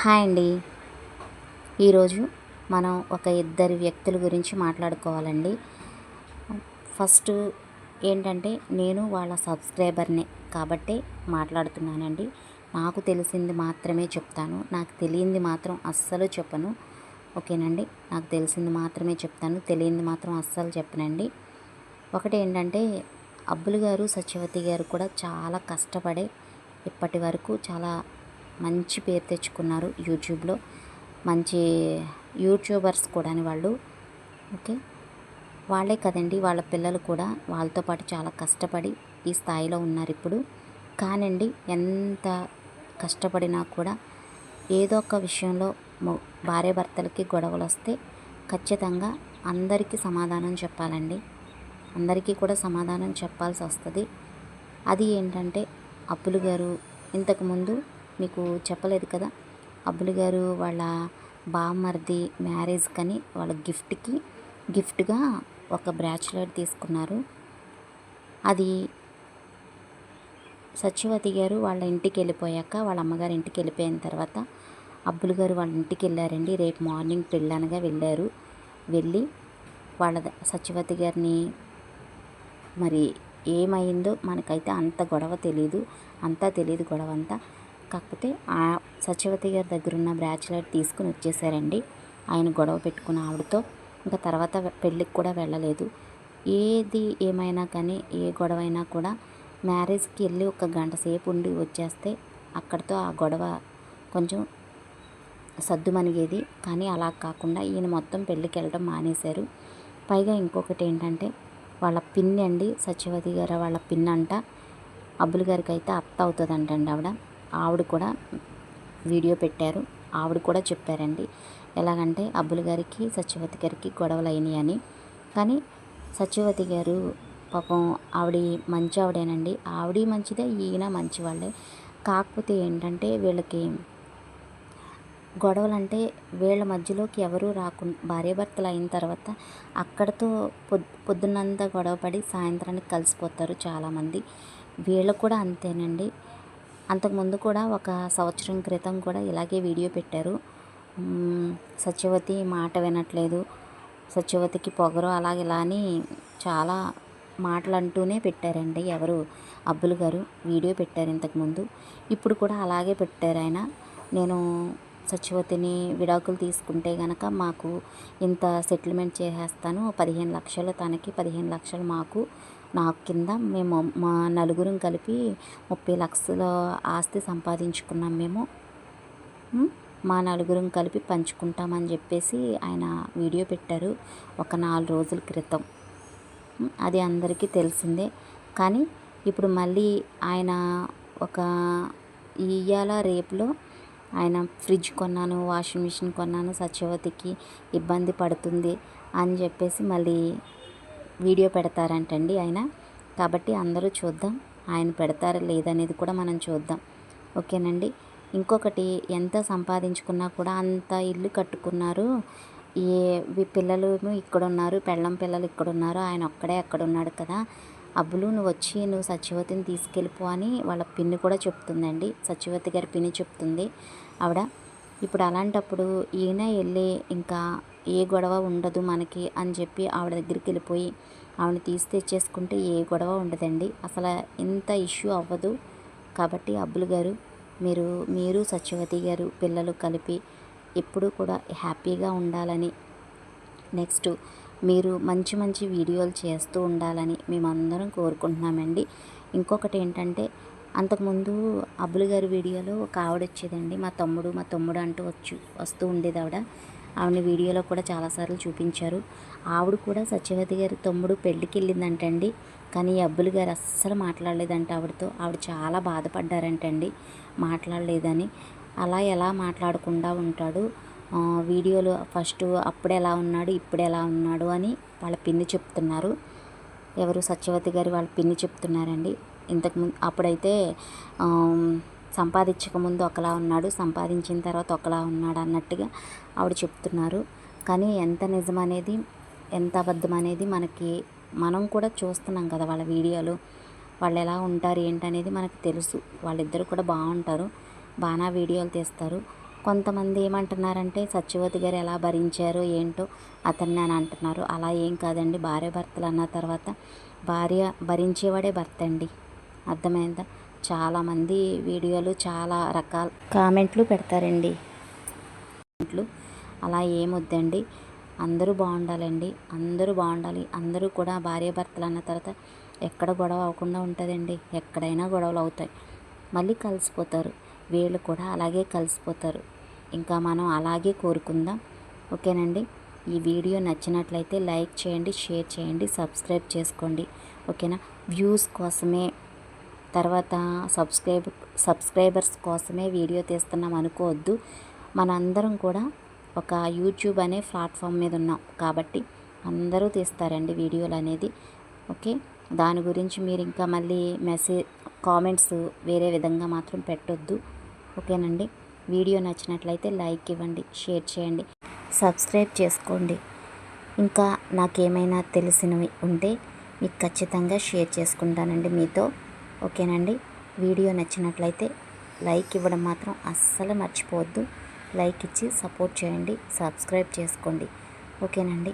Hi అండి. ఈరోజు మనం ఒక ఇద్దరు వ్యక్తుల గురించి మాట్లాడుకోవాలండి. ఫస్ట్ ఏంటంటే నేను వాళ్ళ సబ్స్క్రైబర్ని కాబట్టి మాట్లాడుతున్నానండి. నాకు తెలిసింది మాత్రమే చెప్తాను. నాకు తెలియంది మాత్రం అస్సలు చెప్పను. ఓకేనండి? నాకు తెలిసింది మాత్రమే చెప్తాను. తెలియంది మాత్రం అస్సలు చెప్పనండి. ఒకటి ఏంటంటే అబ్బులు గారు సత్యవతి గారు కూడా చాలా కష్టపడే ఇప్పటి వరకు చాలా మంచి పేరు తెచ్చుకున్నారు యూట్యూబ్లో. మంచి యూట్యూబర్స్ కూడా వాళ్ళు. ఓకే? వాళ్ళే కదండి వాళ్ళ పిల్లలు కూడా వాళ్ళతో పాటు చాలా కష్టపడి ఈ స్థాయిలో ఉన్నారు ఇప్పుడు. కానండి ఎంత కష్టపడినా కూడా ఏదో ఒక విషయంలో భార్య భర్తలకి గొడవలు వస్తే ఖచ్చితంగా అందరికీ సమాధానం చెప్పాలండి. అందరికీ కూడా సమాధానం చెప్పాల్సి వస్తుంది అది ఏంటంటే అప్పులు గారు ఇంతకుముందు మీకు చెప్పలేదు కదా. అబ్బులు గారు వాళ్ళ బామ్మర్ది మ్యారేజ్ కని వాళ్ళ గిఫ్ట్కి గిఫ్ట్గా ఒక బ్రాచ్లెట్ తీసుకున్నారు. అది సత్యవతి గారు వాళ్ళ ఇంటికి వెళ్ళిపోయాక వాళ్ళ అమ్మగారి ఇంటికి వెళ్ళిపోయిన తర్వాత అబ్బులు గారు వాళ్ళ ఇంటికి వెళ్ళారండి రేపు మార్నింగ్ పెళ్ళనగా వెళ్ళారు. వెళ్ళి వాళ్ళ సత్యవతి గారిని మరి ఏమైందో మనకైతే అంత గొడవ తెలియదు అంతా తెలియదు గొడవ అంతా కాకపోతే ఆ సత్యవతి గారి దగ్గర ఉన్న బ్రాచ్లెట్ తీసుకుని వచ్చేసారండి. ఆయన గొడవ పెట్టుకున్న ఆవిడతో. ఇంకా తర్వాత పెళ్ళికి కూడా వెళ్ళలేదు. ఏది ఏమైనా కానీ ఏ గొడవ అయినా కూడా మ్యారేజ్కి వెళ్ళి ఒక గంట సేపు ఉండి వచ్చేస్తే అక్కడితో ఆ గొడవ కొంచెం సద్దుమనిగేది కానీ అలా కాకుండా ఈయన మొత్తం పెళ్ళికి వెళ్ళడం మానేశారు. పైగా ఇంకొకటి ఏంటంటే వాళ్ళ పిన్ అండి సత్యవతి గారు వాళ్ళ పిన్ అంట అబ్బులు గారికి అయితే అత్త అవుతుందంటండి ఆవిడ. ఆవిడ కూడా వీడియో పెట్టారు. ఆవిడ కూడా చెప్పారండి. ఎలాగంటే అబ్బులు గారికి సత్యవతి గారికి గొడవలు అయినాయి అని కానీ సత్యవతి గారు పాపం ఆవిడ మంచి ఆవిడేనండి. ఆవిడ మంచిదే ఈయన మంచివాళ్ళే కాకపోతే ఏంటంటే వీళ్ళకి గొడవలు అంటే వీళ్ళ మధ్యలోకి ఎవరూ రాకుండా భార్యాభర్తలు అయిన తర్వాత అక్కడితో పొద్ పొద్దున్నంతా గొడవపడి సాయంత్రానికి కలిసిపోతారు చాలామంది. వీళ్ళు కూడా అంతేనండి. అంతకుముందు కూడా ఒక సంవత్సరం క్రితం కూడా ఇలాగే వీడియో పెట్టారు. సత్యవతి మాట వినట్లేదు. సత్యవతికి పొగరు అలాగే ఇలా అని చాలా మాటలు అంటూనే పెట్టారండి ఎవరు. అబ్బులు గారు వీడియో పెట్టారు ఇంతకుముందు. ఇప్పుడు కూడా అలాగే పెట్టారు ఆయన. నేను సత్యవతిని విడాకులు తీసుకుంటే కనుక మాకు ఇంత సెటిల్మెంట్ చేసేస్తాను. పదిహేను లక్షలు తనకి పదిహేను లక్షలు మాకు. నాకు కింద మేము మా నలుగురం కలిపి ముప్పై లక్షల ఆస్తి సంపాదించుకున్నాం మేము. మా నలుగురం కలిపి పంచుకుంటామని చెప్పేసి ఆయన వీడియో పెట్టారు ఒక నాలుగు రోజుల క్రితం. అది అందరికీ తెలిసిందే. కానీ ఇప్పుడు మళ్ళీ ఆయన ఒక ఇయ్యాల రేపులో ఆయన ఫ్రిడ్జ్ కొన్నాను వాషింగ్ మిషన్ కొన్నాను సత్యవతికి ఇబ్బంది పడుతుంది అని చెప్పేసి మళ్ళీ వీడియో పెడతారంటండి ఆయన. కాబట్టి అందరూ చూద్దాం ఆయన పెడతారా లేదనేది కూడా మనం చూద్దాం. ఓకేనండి. ఇంకొకటి ఎంత సంపాదించుకున్నా కూడా అంత ఇల్లు కట్టుకున్నారు. ఏ పిల్లలు ఇక్కడ ఉన్నారు పెళ్ళం పిల్లలు ఇక్కడ ఉన్నారు ఆయన ఒక్కడే అక్కడ ఉన్నాడు కదా. అబ్బులు నువ్వు వచ్చి నువ్వు సత్యవతిని తీసుకెళ్ళిపో అని వాళ్ళ పిన్ని కూడా చెప్తుందండి. సత్యవతి గారి పిన్ని చెప్తుంది. ఆవిడ ఇప్పుడు అలాంటప్పుడు ఈయన వెళ్ళి ఇంకా ఏ గొడవ ఉండదు మనకి అని చెప్పి ఆవిడ దగ్గరికి వెళ్ళిపోయి ఆవిడని తీసి తెచ్చేసుకుంటే ఏ గొడవ ఉండదండి. అసలు ఇంత ఇష్యూ అవ్వదు. కాబట్టి అబ్బులు గారు మీరు మీరు సత్యవతి గారు పిల్లలు కలిపి ఎప్పుడూ కూడా హ్యాపీగా ఉండాలని నెక్స్ట్ మీరు మంచి మంచి వీడియోలు చేస్తూ ఉండాలని మేమందరం కోరుకుంటున్నామండి. ఇంకొకటి ఏంటంటే అంతకుముందు అబ్బులు గారి వీడియోలో ఒక ఆవిడ వచ్చేదండి. మా తమ్ముడు మా తమ్ముడు అంటూ వచ్చు వస్తూ ఉండేది ఆవిడ. ఆవిడ వీడియోలో కూడా చాలాసార్లు చూపించారు. ఆవిడ కూడా సత్యవతి గారి తమ్ముడు పెళ్ళికి వెళ్ళిందంటండి. కానీ అబ్బులు గారు అస్సలు మాట్లాడలేదంట ఆవిడతో. ఆవిడ చాలా బాధపడ్డారంటండి. మాట్లాడలేదని. అలా ఎలా మాట్లాడకుండా ఉంటాడు? వీడియోలో ఫస్ట్ అప్పుడు ఎలా ఉన్నాడు ఇప్పుడు ఎలా ఉన్నాడు అని వాళ్ళ పిన్ని చెప్తున్నారు. ఎవరు? సత్యవతి గారు వాళ్ళ పిన్ని చెప్తున్నారండి. ఇంతకుముందు అప్పుడైతే సంపాదించకముందు ఒకలా ఉన్నాడు సంపాదించిన తర్వాత ఒకలా ఉన్నాడు అన్నట్టుగా ఆవిడ చెప్తున్నారు. కానీ ఎంత నిజం అనేది ఎంత అబద్ధం అనేది మనకి మనం కూడా చూస్తున్నాం కదా వాళ్ళ వీడియోలు. వాళ్ళు ఎలా ఉంటారు ఏంటనేది మనకు తెలుసు. వాళ్ళిద్దరు కూడా బాగుంటారు బాగా వీడియోలు తీస్తారు. కొంతమంది ఏమంటున్నారంటే సత్యవతి గారు ఎలా భరించారో ఏంటో అతన్ని అని అంటున్నారు. అలా ఏం కాదండి భార్య భర్తలు అన్న తర్వాత భార్య భరించేవాడే భర్త అండి. అర్థమైందా? చాలామంది వీడియోలు చాలా రకాల కామెంట్లు పెడతారండి. కామెంట్లు. అలా ఏమొద్దండి? అందరూ బాగుండాలండి. అందరూ బాగుండాలి. అందరూ కూడా భార్య భర్తలు అన్న తర్వాత ఎక్కడ గొడవ అవ్వకుండా ఉంటుందండి. ఎక్కడైనా గొడవలు అవుతాయి. మళ్ళీ కలిసిపోతారు. వీళ్ళు కూడా అలాగే కలిసిపోతారు. ఇంకా మనం అలాగే కోరుకుందాం. ఓకేనండి? ఈ వీడియో నచ్చినట్లయితే లైక్ చేయండి షేర్ చేయండి సబ్స్క్రైబ్ చేసుకోండి. ఓకేనా? వ్యూస్ కోసమే తర్వాత సబ్స్క్రైబ్ సబ్స్క్రైబర్స్ కోసమే వీడియో తీస్తున్నాం అనుకోవద్దు. మనందరం కూడా ఒక యూట్యూబ్ అనే ప్లాట్ఫామ్ మీద ఉన్నాం కాబట్టి అందరూ తీస్తారండి వీడియోలు అనేది. ఓకే? దాని గురించి మీరు ఇంకా మళ్ళీ మెసేజ్ కామెంట్స్ వేరే విధంగా మాత్రం పెట్టొద్దు. ఓకేనండి? వీడియో నచ్చినట్లయితే లైక్ ఇవ్వండి షేర్ చేయండి సబ్స్క్రైబ్ చేసుకోండి. ఇంకా నాకేమైనా తెలిసినవి ఉంటే మీకు ఖచ్చితంగా షేర్ చేసుకుంటానండి మీతో. ఓకేనండి? వీడియో నచ్చినట్లయితే లైక్ ఇవ్వడం మాత్రం అస్సలు మర్చిపోవద్దు. లైక్ ఇచ్చి సపోర్ట్ చేయండి. సబ్స్క్రైబ్ చేసుకోండి. ఓకేనండి?